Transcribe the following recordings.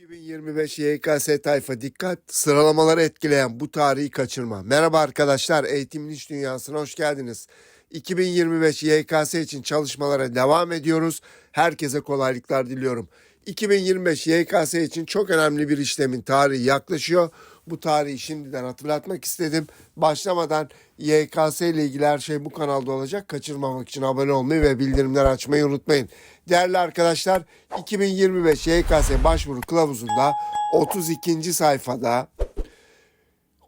2025 YKS tayfa dikkat sıralamaları etkileyen bu tarihi kaçırma. Merhaba arkadaşlar eğitimin iş dünyasına hoş geldiniz. 2025 YKS için çalışmalara devam ediyoruz. Herkese kolaylıklar diliyorum. 2025 YKS için çok önemli bir işlemin tarihi yaklaşıyor. Bu tarihi şimdiden hatırlatmak istedim. Başlamadan YKS ile ilgili her şey bu kanalda olacak. Kaçırmamak için abone olmayı ve bildirimleri açmayı unutmayın. Değerli arkadaşlar 2025 YKS başvuru kılavuzunda 32. sayfada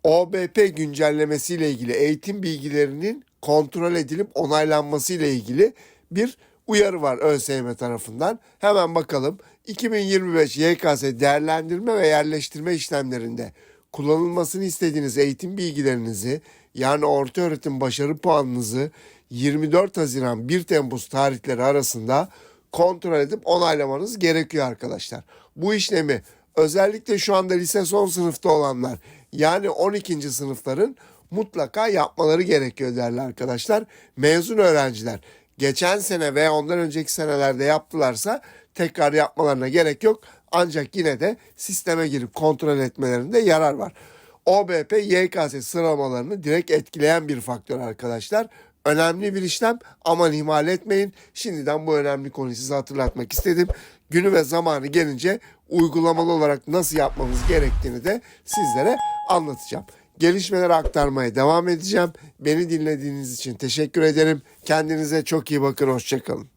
OBP güncellemesi ile ilgili eğitim bilgilerinin kontrol edilip onaylanması ile ilgili bir uyarı var ÖSYM tarafından. Hemen bakalım. 2025 YKS değerlendirme ve yerleştirme işlemlerinde kullanılmasını istediğiniz eğitim bilgilerinizi yani orta öğretim başarı puanınızı 24 Haziran 1 Temmuz tarihleri arasında kontrol edip onaylamanız gerekiyor arkadaşlar. Bu işlemi özellikle şu anda lise son sınıfta olanlar yani 12. sınıfların mutlaka yapmaları gerekiyor değerli arkadaşlar. Mezun öğrenciler geçen sene veya ondan önceki senelerde yaptılarsa tekrar yapmalarına gerek yok. Ancak yine de sisteme girip kontrol etmelerinde yarar var. OBP YKS sıralamalarını direkt etkileyen bir faktör arkadaşlar. Önemli bir işlem aman ihmal etmeyin. Şimdiden bu önemli konuyu size hatırlatmak istedim. Günü ve zamanı gelince uygulamalı olarak nasıl yapmamız gerektiğini de sizlere anlatacağım. Gelişmeleri aktarmaya devam edeceğim. Beni dinlediğiniz için teşekkür ederim. Kendinize çok iyi bakın. Hoşçakalın.